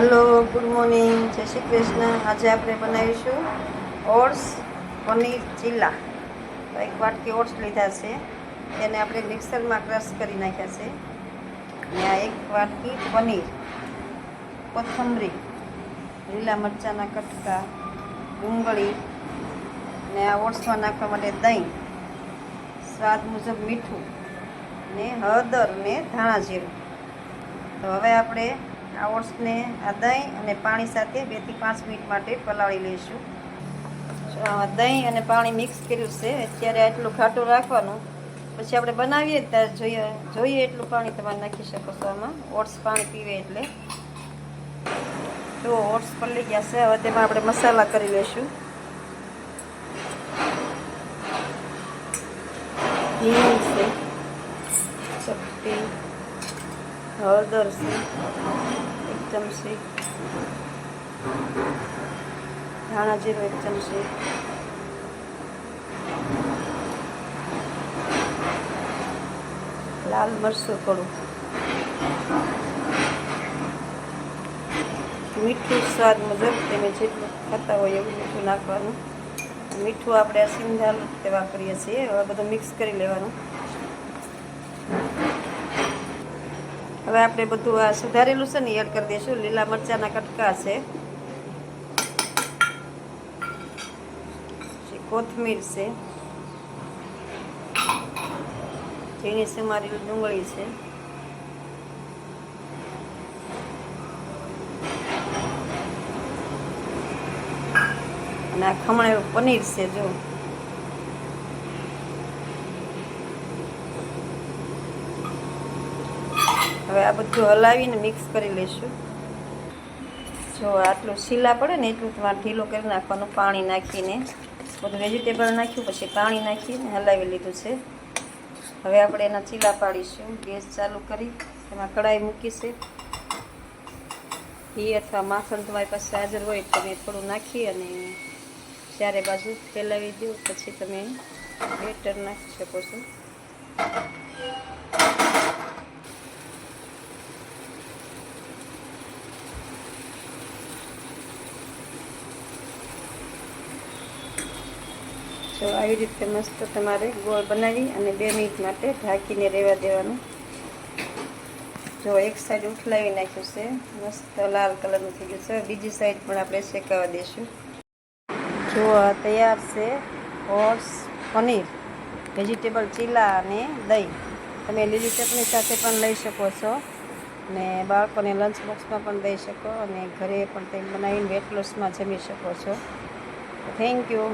Hello good morning જય શ્રી કૃષ્ણ. આજે આપણે બનાવીશું ઓટ્સ પનીર ચીલા. તો એક વાટકી ઓટ્સ લીધા છે. તેને આપણે મિક્સરમાં ક્રશ કરી નાખ્યા છે. અને આ એક વાટકી પનીર, કોથમરી, લીલા મરચાંના કટકા, ડુંગળી ને આ ઓટ્સમાં નાખવા માટે દહીં, સ્વાદ મુજબ મીઠું ને હળદર ને ધાણા જીરું. તો હવે આપણે આ ઓટ્સને આ દહીં અને પાણી સાથે બેથી પાંચ મિનિટ માટે પલાળી લઈશું. દહીં અને પાણી મિક્સ કર્યું છે, અત્યારે આટલું ઘાટું રાખવાનું. પછી આપણે બનાવીએ ત્યારે જોઈએ જોઈએ એટલું પાણી તમારે નાખી શકો છો આમાં. ઓટ્સ પાણી પીવે એટલે. જો ઓટ્સ પલળી ગયા છે, હવે તેમાં આપણે મસાલા કરી લઈશું. હિંગ છે, ચપટી. હળદર છે. એક ચમચી ધાણા જીરું એક ચમચી લાલ મરચું થોડું. મીઠું સ્વાદ મુજબ તમે જેટલું ખાતા હોય એવું મીઠું નાખવાનું. મીઠું આપણે સિંધાલ તે વાપરીએ છીએ. હવે બધું મિક્સ કરી લેવાનું. હવે આપણે બધું આ સુધારેલું છે ને એડ કરી દઈશું. લીલા મરચાંના કટકા છે. કોથમીર છે. ઝીણી સમારેલી ડુંગળી છે. અને આ ખમણ પનીર છે, જો. હવે આ બધું હલાવીને મિક્સ કરી લઈશું. જો આટલું શીલા પડે ને એટલું તમારે ઢીલો કરી નાખવાનું, પાણી નાખીને. બધું વેજીટેબલ નાખ્યું, પછી પાણી નાખીને હલાવી લીધું છે. હવે આપણે એના ચીલા પાડીશું. ગેસ ચાલુ કરી, એમાં કઢાઈ મૂકીશે ઘી અથવા માખણ તમારી પાસે હાજર હોય તમે થોડું નાખી અને ચારે બાજુ ફેલાવી દો. પછી તમે બેટર નાખી શકો છો. જો આવી રીતે મસ્ત તમારે ગોળ બનાવી અને બે મિનિટ માટે ઢાંકીને રહેવા દેવાનું. જો એક સાઈડ ઉઠલાવી નાખ્યું છે, મસ્ત લાલ કલરનું થઈ ગયું છે. બીજી સાઈડ પણ આપણે શેકાવા દઈશું જો આ તૈયાર છે હોર્સ પનીર વેજીટેબલ ચીલા અને દહીં. તમે લીલી ચટણી સાથે પણ લઈ શકો છો અને બાળકોને લંચ બોક્સમાં પણ દઈ શકો અને ઘરે પણ તે બનાવીને વેટ લોસમાં જમી શકો છો. Thank you